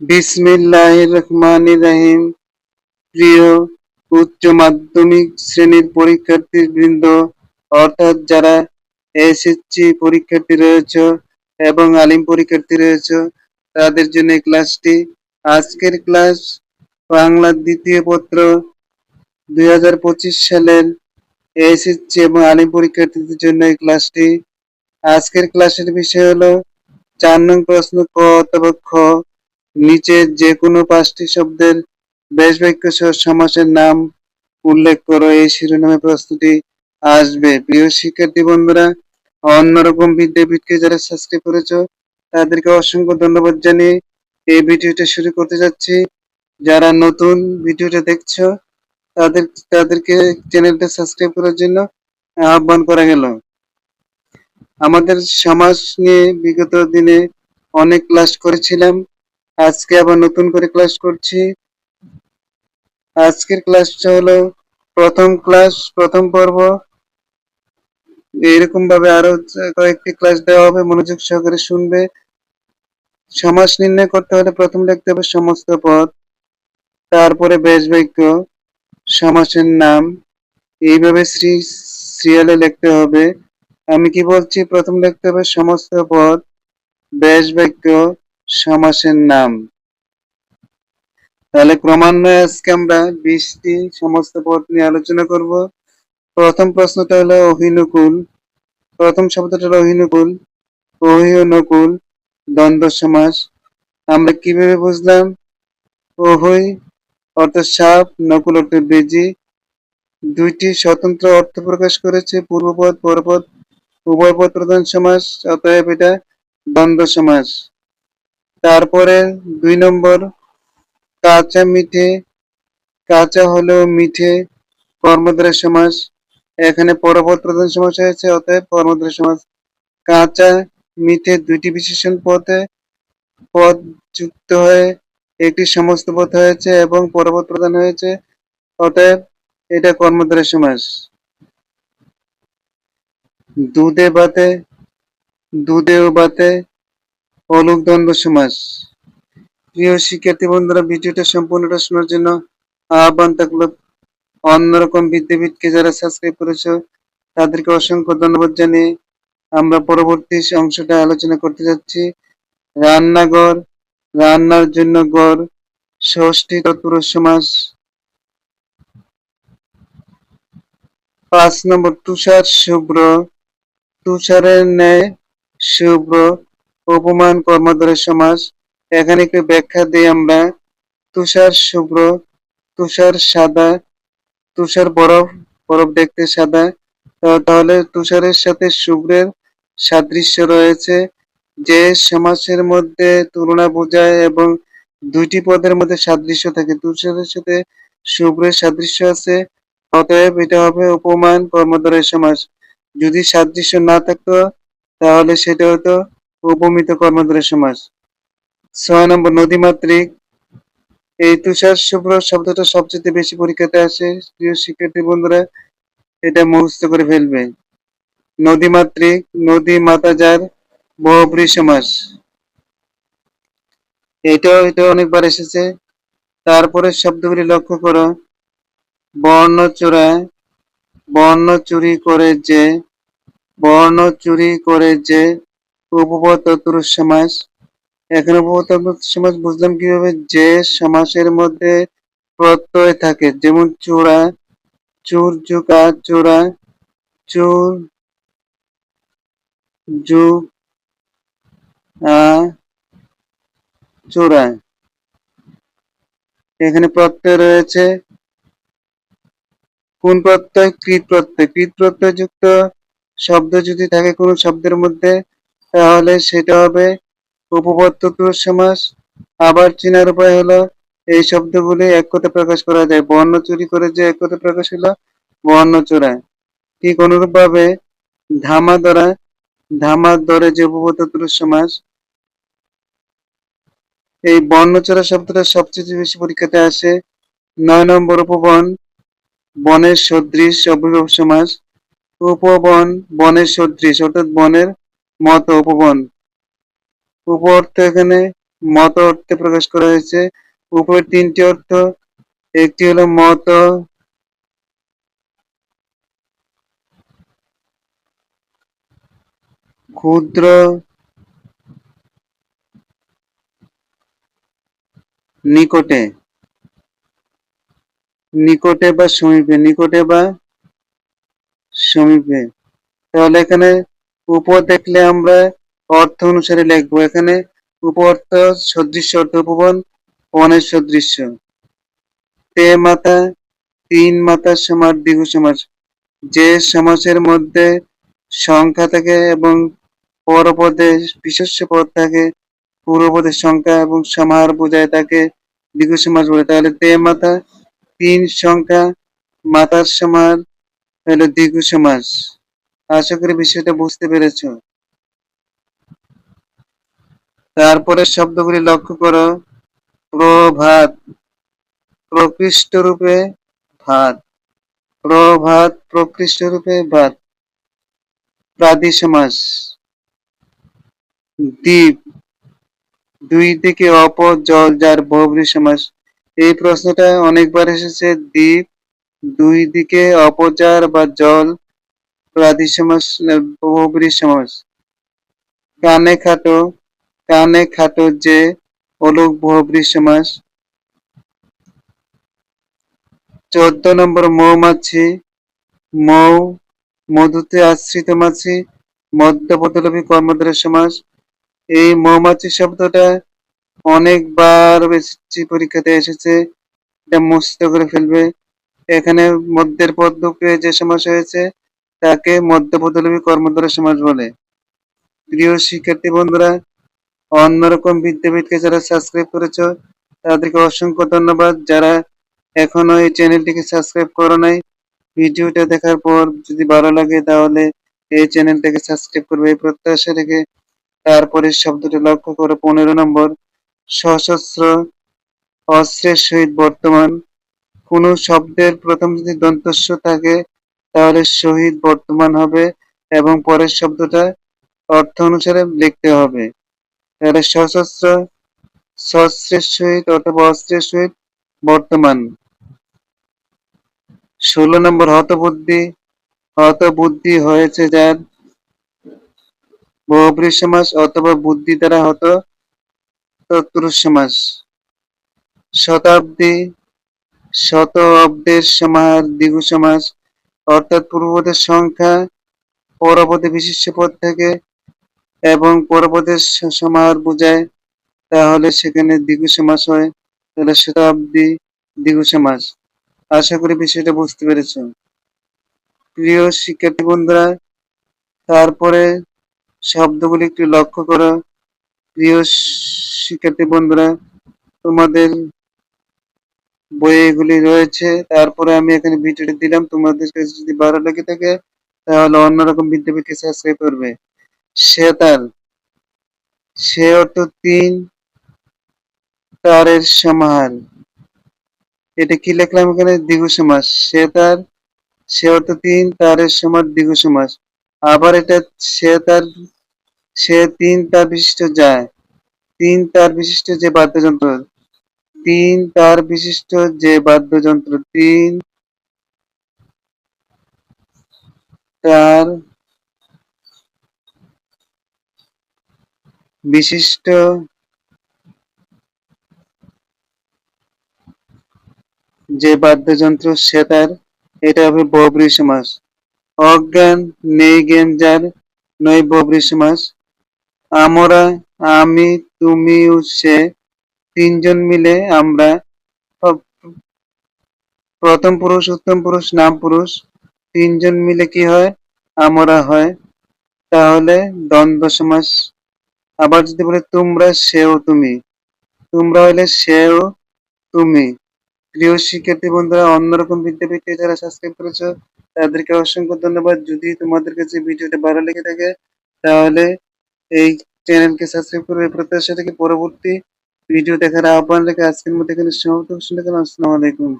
বিসমিল্লাহ রহমান রাহিম। প্রিয় উচ্চ মাধ্যমিক শ্রেণির পরীক্ষার্থী বৃন্দ অর্থাৎ যারা এসএসসি পরীক্ষার্থী রয়েছে এবং আলিম পরীক্ষার্থী রয়েছে, তাদের জন্য ক্লাসটি আজকের ক্লাস বাংলা দ্বিতীয় পত্র দুই হাজার পঁচিশ সালের এসএসসি এবং আলিম পরীক্ষার্থীদের জন্য এই ক্লাসটি। আজকের ক্লাসের বিষয় হলো চার নং প্রশ্ন ক নিচে যে কোনো পাঁচটি শব্দের বেশ বাক্য সহ সমাসের নাম উল্লেখ করো। এই শিরোনামে প্রস্তুতি আসবে। প্রিয় শিক্ষার্থী বন্ধুরা, অন্যরকম বিদ্যাপীঠকে যারা সাবস্ক্রাইব করেছ, তাদেরকে অসংখ্য ধন্যবাদ জানিয়ে এই ভিডিওটা শুরু করতে যাচ্ছি। যারা নতুন ভিডিওটা দেখছ, তাদের, তাদেরকে চ্যানেলটা সাবস্ক্রাইব করার জন্য আহ্বান করা গেল। আমাদের সমাজ নিয়ে বিগত দিনে অনেক ক্লাস করেছিলাম। আজকে আবার নতুন করে ক্লাস করছি। আজকের ক্লাসটা হলো প্রথম ক্লাস প্রথম পর্ব। এরকম ভাবে আরও কয়েকটি ক্লাস দেওয়া হবে, মনোযোগ সহকারে শুনবে। সমাস নির্ণয় করতে হলে প্রথম লিখতে হবে সমস্ত পদ, তারপরে বেশ বাক্য সমাসের নাম। এইভাবে শ্রী, সিরিয়ালে লিখতে হবে। আমি কি বলছি? প্রথম লিখতে হবে সমস্ত পদ বেশ বাক্য সমাসের নাম। তাহলে ক্রমান্বয়ে আজকে আমরা বিশটি সমস্ত পদ নিয়ে আলোচনা করব। প্রথম প্রশ্নটা হলো অহিনুকুল। প্রথম শব্দটা হলো অহিনুকুল। অহি ও নকুল দ্বন্দ্ব সমাস। আমরা কীভাবে বুঝলাম? অহই অর্থ সাপ, নকুল অর্থ বেজি। দুইটি স্বতন্ত্র অর্থ প্রকাশ করেছে পূর্বপদ, পরপদ। উভয় পদ প্রধান সমাস, অতএব এটা দ্বন্দ্ব সমাস। তারপরে দুই নম্বর, কাঁচা মিঠে। কাঁচা হলেও মিঠে কর্মদ্বারা সমাস এখানে পরপদ প্রধান সমাস হয়েছে, অতএব কর্মদ্বারা সমাস কাঁচা মিঠে দুইটি বিশেষণ পদে পদ যুক্ত হয়ে একটি সমস্ত পদ হয়েছে এবং পরপদ প্রদান হয়েছে। অতএব এটা কর্মদ্বারা সমাস দুধে বাতে দুধে ও বাতে অলুক দ্বন্দ্ব সমাস প্রিয় শিক্ষার্থী বন্ধুরা, ভিডিওটা সম্পূর্ণটা শোনার জন্য আহ্বান থাকল অন্যরকম বিদ্যাপীঠকে যারা সাবস্ক্রাইব করেছ, তাদেরকে অসংখ্য ধন্যবাদ জানিয়ে আমরা পরবর্তী অংশটা আলোচনা করতে যাচ্ছি। রান্নাঘর, রান্নার জন্য গড় ষষ্ঠী তৎপুরুষ সমাস পাঁচ নম্বর তুষার শুভ্র। তুষারের ন্যায় শুভ্র উপমান কর্মধারের সমাস এখানে একটু ব্যাখ্যা দিই আমরা। তুষার শুভ্র, তুষার সাদা, তুষার বরফ বরফ দেখতে সাদা। তাহলে তুষারের সাথে শুভ্রের সাদৃশ্য রয়েছে, যে সমাসের মধ্যে তুলনা বোঝায় এবং দুইটি পদের মধ্যে সাদৃশ্য থাকে। তুষারের সাথে শুভ্রের সাদৃশ্য আছে, অতএব এটা হবে উপমান কর্মদ্বারের সমাস যদি সাদৃশ্য না থাকতো, তাহলে সেটা হতো উপমিত কর্মদ্বারের সমাস ছয় নম্বর, নদীমাতৃক। এই তুষার শুভ্র শব্দটা সবচেয়ে বেশি পরীক্ষাতে আসে। প্রিয় শিক্ষার্থী বন্ধুরা, এটা মুখস্থ করে ফেলবে। নদীমাতৃক নদী মাতাজার বহুব্রী সমাস এটাও এটা অনেকবার এসেছে। তারপরে শব্দগুলি লক্ষ্য করো। বর্ণ চূড়া, বর্ণ চুরি করে যে, বর্ণ চুরি করে যে উপপদ তৎপুরুষ সমাস এখানে উপপদ সমাস বুঝলাম কীভাবে যে সমাসের মধ্যে প্রত্যয় থাকে, যেমন চূড়া, চুর জুকা চূড়া, চুর যুগ চূড়া। এখানে প্রত্যয় রয়েছে। কোন প্রত্যয়? কৃত প্রত্যয়। কৃত প্রত্যয় যুক্ত শব্দ যদি থাকে কোন শব্দের মধ্যে তাহলে সেটা হবে উপপত্ত সমাস। আবার চিনার উপায় হলো এই শব্দগুলি এক কথা প্রকাশ করা যায়। বর্ণ চুরি করে যে এক কথা প্রকাশ হলো বর্ণ চোরা ঠিক অনুরূপ ভাবে ধামা দ্বারা ধামার দরে যে উপপত্ত সমাস, এই বর্ণচোরা শব্দটা সবচেয়ে বেশি পরীক্ষাতে আসে। নয় নম্বর উপবন বনের সদৃশ সমাস। উপবন বনের সদৃশ, অর্থাৎ বনের মত উপবন উপ অর্থ এখানে মত অর্থে প্রকাশ করা হয়েছে। উপরের তিনটি অর্থ, একটি হলো মত ক্ষুদ্র নিকটে নিকটে বা সমীপে, নিকটে বা সমীপে। তাহলে এখানে উপ দেখলে আমরা অর্থ অনুসারে লিখব। এখানে উপ অর্থ সদৃশ্য অর্থ উপবন বনের সদৃশ্য। তে মাতা তিন মাতার সমাস দ্বিগু সমাস। যে সমাসের মধ্যে সংখ্যা থাকে এবং পরপদে বিশেষ্য পদ থাকে, পূর্বপদের সংখ্যা এবং সমাহার বোঝায় তাকে দ্বিগু সমাস বলে। তাহলে তে মাতা তিন সংখ্যা মাতার সমাহার হলো দ্বিগু সমাস। আশা করি বিষয়টা বুঝতে পেরেছ। তারপরে শব্দগুলি লক্ষ্য করো। প্রভাত, প্রকৃষ্ট রূপে ভাত। প্রভাত, প্রকৃষ্ট রূপে ভাত। প্রাদি সমাস। দ্বীপ। দুই থেকে অপ জল যার বহুব্রী সমাস। এই প্রশ্নটা অনেকবার এসেছে। দ্বীপ, দুই দিকে অপচার বা জল বহুব্রী সমাস কানে খাটো কানে খাটো যে অলোক সমাস চোদ্দ নম্বর মৌমাছি, মৌ, মধুতে আশ্রিত মাছি মধ্যপদলোপী কর্মধারে সমাস। এই মৌমাছি শব্দটা অনেকবার বেশি পরীক্ষাতে এসেছে, এটা মুস্ত করে ফেলবে। এখানে মধ্যের পদ্মকে যে সমাস হয়েছে তাকে মধ্যপদলোপী কর্মধারে সমাজ বলে। প্রিয় শিক্ষার্থী বন্ধুরা, অন্যরকম বিদ্যাপীঠকে যারা সাবস্ক্রাইব করেছ, তাদেরকে অসংখ্য ধন্যবাদ। যারা এখনও এই চ্যানেলটিকে সাবস্ক্রাইব করো নাই, ভিডিওটা দেখার পর যদি ভালো লাগে তাহলে এই চ্যানেলটাকে সাবস্ক্রাইব করবে। এই প্রত্যাশা রেখে তারপরে শব্দটি লক্ষ্য করে। পনেরো নম্বর, সশস্ত্র অস্ত্রের সহিত বর্তমান। কোন শব্দের প্রথম যদি দন্তস্ব থাকে তাহলে শহীদ বর্তমান হবে এবং পরের শব্দটা অর্থ অনুসারে লিখতে হবে। তাহলে সশস্ত্র শস্ত্রের সহিত অথবা অস্ত্রের সহিত বর্তমান। ষোলো নম্বর, হতবুদ্ধি হতবুদ্ধি হয়েছে যার বহুব্রী সমাস অথবা বুদ্ধি দ্বারা হত তৎপুরুষ সমাস শতাব্দী শত অব্দের সমাহার দ্বিগু সমাস অর্থাৎ পূর্বপদের সংখ্যা পরপদে বিশিষ্ট পদ থেকে এবং পরপদের সমাহার বোঝায়, তাহলে সেখানে দ্বিগু সমাস হয়, তাহলে শতাব্দী দ্বিগু সমাস আশা করি বিষয়টা বুঝতে পেরেছ। প্রিয় শিক্ষার্থী বন্ধুরা, তারপরে শব্দগুলি একটু লক্ষ্য করো। প্রিয় শিক্ষার্থী বন্ধুরা, তোমাদের বই এগুলি রয়েছে। তারপরে আমি এখানে ভিডিওটি দিলাম। তোমাদের কাছে যদি ভালো লেগে থাকে, তাহলে অন্যরকম বিদ্যাপীঠকে সাবস্ক্রাইব করবে। সেতার সে অর্থ তিন তারের সমাহার এটা কি লিখলাম এখানে? দ্বিগু সমাস সে তার সে অর্থ তিন তারের সমাস দ্বিগু সমাস আবার এটা সে তার সে তিন তার বিশিষ্ট যায়। তিন তার বিশিষ্ট যে বাদ্যযন্ত্র তিন, তার বিশিষ্ট যে বাদ্যযন্ত্র তিন, তার বিশিষ্ট যে বাদ্যযন্ত্র সেতার এটা হবে ববরি সমাস। অজ্ঞান নেই জ্ঞান যার, নয় ববরি সমাস। আমরা, আমি, তুমি সে তিনজন মিলে আমরা প্রথম পুরুষ, উত্তম পুরুষ, নাম পুরুষ, তিনজন মিলে কি হয়? আমরা হয়। তাহলে দ্বন্দ্ব সমাস। আবার যদি বলে, তোমরা সেও তুমি। তোমরা হইলে সেও তুমি। প্রিয় শিক্ষার্থী বন্ধুরা, অন্যরকম বিদ্যাপীঠে যারা সাবস্ক্রাইব করেছ, তাদেরকে অসংখ্য ধন্যবাদ। যদি তোমাদের কাছে ভিডিওটা ভালো লেগে থাকে, তাহলে এই চ্যানেলকে সাবস্ক্রাইব করবে প্রত্যাশা থেকে পরবর্তী ভিডিও দেখার আহ্বান রেখে আজকের মধ্যে এখানে সমাপ্ত। আসসালামু আলাইকুম।